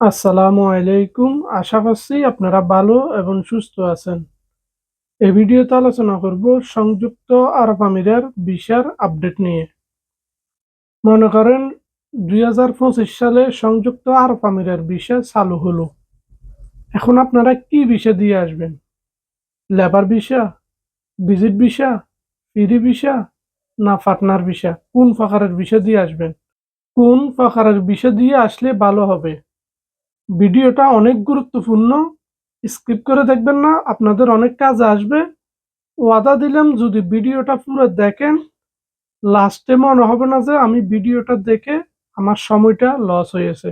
আসসালামু আলাইকুম। আশা করছি আপনারা ভালো এবং সুস্থ আছেন। এই ভিডিওতে আলোচনা করব সংযুক্ত আরব আমিরের ভিসার আপডেট নিয়ে। মনে করেন দুই হাজার পঁচিশ সালে সংযুক্ত আরব আমিরের ভিসা চালু হলো। এখন আপনারা কি ভিসা দিয়ে আসবেন? Labour visa, visit visa, free visa না পার্টনার ভিসা? কোন প্রকারের ভিসা দিয়ে আসবেন? কোন প্রকারের ভিসা দিয়ে আসলে ভালো হবে? ভিডিওটা অনেক গুরুত্বপূর্ণ। স্কিপ করে দেখবেন না, আপনাদের অনেক কাজ আসবে। ওয়াদা দিলাম, যদি ভিডিওটা পুরো দেখেন, লাস্টে মনে হবে না যে আমি ভিডিওটা দেখে আমার সময়টা লস হয়েছে।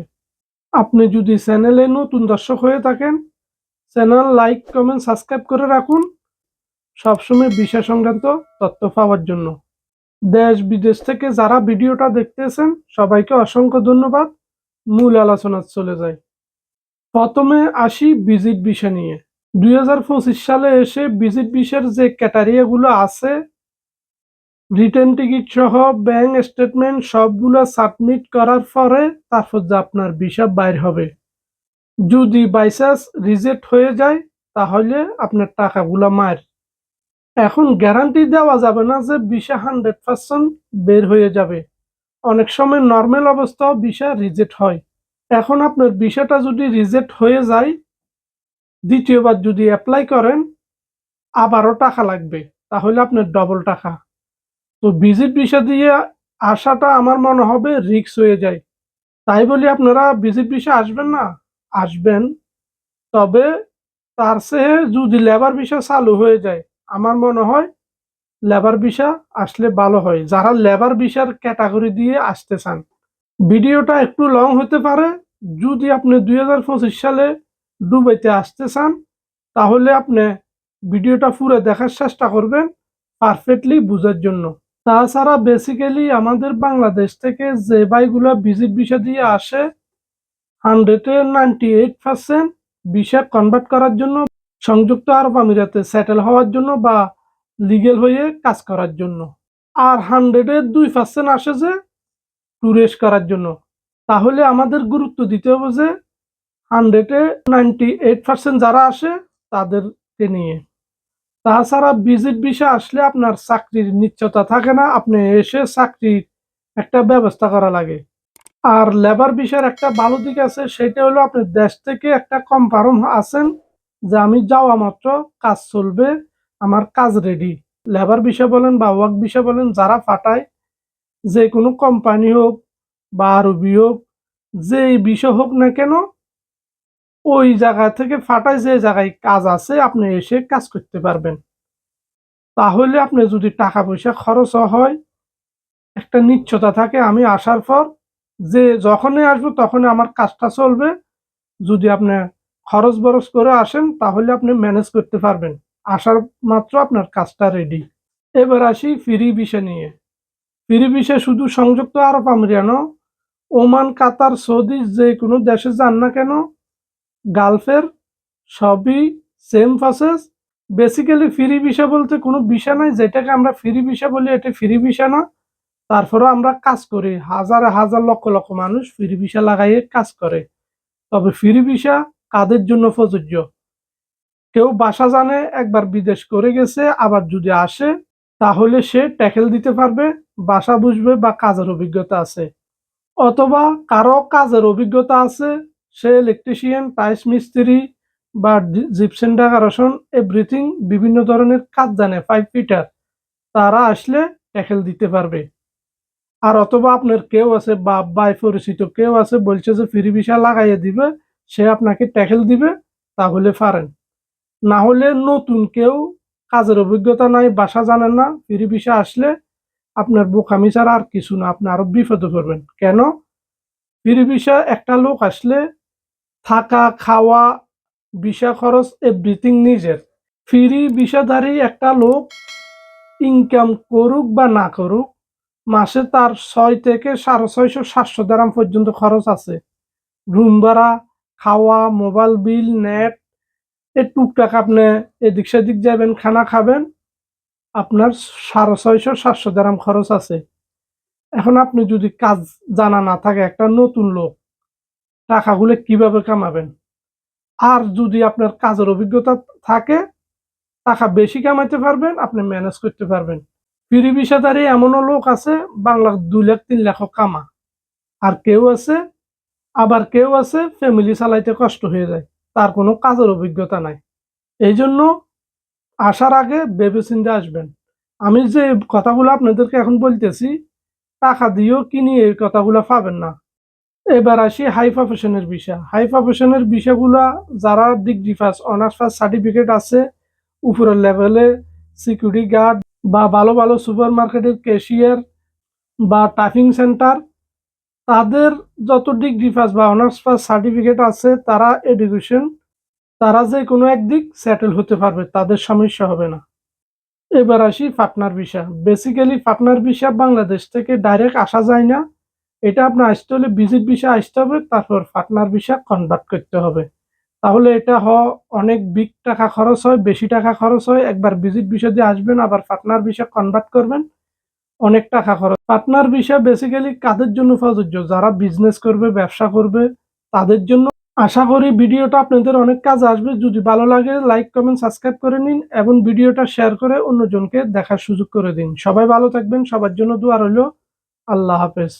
আপনি যদি চ্যানেলে নতুন দর্শক হয়ে থাকেন, চ্যানেল লাইক, কমেন্ট, সাবস্ক্রাইব করে রাখুন। সবসময় বিষয় সংক্রান্ত তথ্য পাওয়ার জন্য। দেশ, বিদেশ থেকে যারা ভিডিওটা দেখতেছেন, সবাইকে অসংখ্য ধন্যবাদ। মূল আলোচনা চলে যায় প্রথমে আসি ভিজিট ভিসা নিয়ে। দুই হাজার পঁচিশ সালে এসে ভিজিট ভিসার যে ক্যাটারিয়াগুলো আছে, রিটার্ন টিকিট সহ ব্যাংক স্টেটমেন্ট সবগুলো সাবমিট করার পরে তারপর যে আপনার ভিসা বাইর হবে। যদি বাইচান্স রিজেক্ট হয়ে যায়, তাহলে আপনার টাকাগুলো মার এখন গ্যারান্টি দেওয়া যাবে না যে ভিসা হান্ড্রেড পার্সেন্ট বের হয়ে যাবে। অনেক সময় নর্মাল অবস্থাও ভিসা রিজেক্ট হয়। এখন আপনার ভিসাটা যদি রিজেক্ট হয়ে যায়, দ্বিতীয়বার যদি অ্যাপ্লাই করেন, আবারও টাকা লাগবে। তাহলে আপনার ডবল টাকা। তো ভিজিট ভিসা দিয়ে আসাটা আমার মনে হবে রিক্স হয়ে যায়। তাই বলি আপনারা ভিজিট ভিসা আসবেন না? আসবেন। তবে তার চেয়ে যদি লেবার ভিসা চালু হয়ে যায়, আমার মনে হয় লেবার ভিসা আসলে ভালো হয়। যারা লেবার ভিসার ক্যাটাগরি দিয়ে আসতে চান ভিডিওটা একটু লং হতে পারে। যদি আপনি দুই হাজার পঁচিশ সালে দুবাইতে আসতে চান, তাহলে আপনি ভিডিওটা পুরো দেখার চেষ্টা করবেন পারফেক্টলি বুঝার জন্য। তাছাড়া বেসিক্যালি আমাদের বাংলাদেশ থেকে যে বাইকগুলো ভিজিট ভিসা দিয়ে আসে হান্ড্রেডে ninety eight percent visa convert করার জন্য, সংযুক্ত আরব আমিরাতে সেটেল হওয়ার জন্য বা লিগেল হয়ে কাজ করার জন্য। আর হান্ড্রেডে দুই পার্সেন্ট আসে যে ট্যুরিস্ট করার জন্য। তাহলে আমাদের গুরুত্ব দিতে হবে যে হান্ড্রেডে নাইনটি এইট পার্সেন্ট যারা আসে তাদেরকে নিয়ে। তাছাড়া ভিজিট ভিসা আসলে আপনার চাকরির নিশ্চয়তা থাকে না, আপনি এসে চাকরির একটা ব্যবস্থা করা লাগে। আর লেবার বিষয়ের একটা ভালো দিক আছে, সেটা হলো আপনি দেশ থেকে একটা কনফার্ম আছেন যে আমি যাওয়া মাত্র, কাজ চলবে, আমার কাজ রেডি লেবার বিষয় বলেন বা ওয়ার্ক বিষয় বলেন, যারা পাঠায় যে কোনো কোম্পানি হোক বা আরবি হোক, যেই বিষয় হোক না কেন, ওই জায়গা থেকে ফাটায় যে জায়গায় কাজ আছে, আপনি এসে কাজ করতে পারবেন। তাহলে আপনি যদি টাকা পয়সা খরচ হয়, একটা নিশ্চয়তা থাকে আমি আসার পর, যে যখনই আসব তখনই আমার কাজটা চলবে। যদি আপনি খরচ বরচ করে আসেন, তাহলে আপনি ম্যানেজ করতে পারবেন। আসার মাত্র আপনার কাজটা রেডি এবার আসি ফ্রি বিষয় নিয়ে। ফ্রি শুধু সংযুক্ত আরব আমিরানো ওমান, কাতার, সৌদি, যে কোনো দেশে যান না কেন, গালফের সবই same process basically free visa বলতে কোনো ভিসা নাই, যেটাকে আমরা ফ্রি ভিসা বলি, এটা ফ্রি ভিসা না। তারপরেও আমরা কাজ করি, হাজার হাজার লক্ষ লক্ষ মানুষ ফ্রি ভিসা লাগাইয়ে কাজ করে। তবে ফ্রি ভিসা কাদের জন্য প্রযোজ্য? কেউ বাসা জানে, একবার বিদেশ করে গেছে, আবার যদি আসে, তাহলে সে ট্যাকেল দিতে পারবে। বাসা বুঝবে বা কাজের অভিজ্ঞতা আছে। অথবা কারও কাজের অভিজ্ঞতা আছে, সে ইলেকট্রিশিয়ান টাইস মিস্ত্রি বা জিপসেন ডেকারেশন এভরিথিং বিভিন্ন ধরনের কাজ জানে ফাইভ ফিটার তারা আসলে ট্যাকেল দিতে পারবে। আর অথবা আপনার কেউ আছে বা বাই পরিচিত কেউ আছে, বলছে যে ফ্রি ভিসা লাগাইয়ে দিবে, সে আপনাকে ট্যাকেল দিবে, তাহলে পারেন। না হলে নতুন কেউ কাজের অভিজ্ঞতা নাই বাসা জানেন না ফ্রি ভিসা আসলে আপনার বোকামি ছাড়া আর কিছু না, আপনি আরও বিপদে পড়বেন। কেন? ফ্রি ভিসা একটা লোক আসলে থাকা, খাওয়া, ভিসা খরচ এভরিথিং নিজের। ফিরি ভিসাধারী একটা লোক ইনকাম করুক বা না করুক, মাসে তার ছয় থেকে সাড়ে ছয়শো, সাতশো দ্রাম পর্যন্ত খরচ আছে। রুম ভাড়া, খাওয়া মোবাইল বিল নেট এ টুকটাক আপনি এদিক সেদিক যাবেন, খানা খাবেন আপনার সাড়ে ছয়শো, সাতশো দ্রাম খরচ আছে। এখন আপনি যদি কাজ জানা না থাকে, একটা নতুন লোক টাকাগুলো কীভাবে কামাবেন? আর যদি আপনার কাজের অভিজ্ঞতা থাকে, টাকা বেশি কামাইতে পারবেন, আপনি ম্যানেজ করতে পারবেন। ফ্রি ভিসাদারি এমনও লোক আছে, বাংলার দুই লাখ, তিন লাখ কামা। আর কেউ আছে, আবার কেউ আছে ফ্যামিলি চালাইতে কষ্ট হয়ে যায়, তার কোনো কাজের অভিজ্ঞতা নাই। এই জন্য আসার আগে ভেবেচিন্তে আসবেন। আমি যে কথাগুলো আপনাদেরকে এখন বলতেছি, টাকা দিয়েও কিনি এই কথাগুলো পাবেন না। এবার আসি হাই প্রফেশনের বিষয়। হাই প্রফেশনের বিষয়গুলা, যারা degree first, honours first certificate আছে, উপরের লেভেলে, সিকিউরিটি গার্ড বা ভালো ভালো সুপার মার্কেটের ক্যাশিয়ার বা টাইপিং সেন্টার, তাদের যত ডিগ্রি ফার্স্ট বা অনার্স ফার্স্ট সার্টিফিকেট আছে, তারা এডুকেশন তারা যে কোনো একদিক সেটেল হতে পারবে, তাদের সমস্যা হবে না। এবার আসি partner visa. Basically partner visa Bangladesh থেকে ডাইরেক্ট আসা যায় না। এটা আপনার আসতে হলে ভিজিট ভিসা আসতে হবে, তারপর পার্টনার ভিসা কনভার্ট করতে হবে। তাহলে এটা হ অনেক বিগ টাকা খরচ হয়, বেশি টাকা খরচ হয়। একবার ভিজিট ভিসা দিয়ে আসবেন, আবার পার্টনার ভিসা কনভার্ট করবেন। অনেক টাকা খরচ। পার্টনার ভিসা বেসিক্যালি কাদের জন্য প্রযোজ্য? যারা বিজনেস করবে, ব্যবসা করবে, তাদের জন্য আশা করি ভিডিওটা আপনাদের অনেক কাজ আসবে। যদি ভালো লাগে লাইক কমেন্ট সাবস্ক্রাইব করে নিন এবং ভিডিওটা শেয়ার করে অন্যজনকে দেখার সুযোগ করে দিন। সবাই ভালো থাকবেন, সবার জন্য দোয়া রইল। আল্লাহ হাফেজ।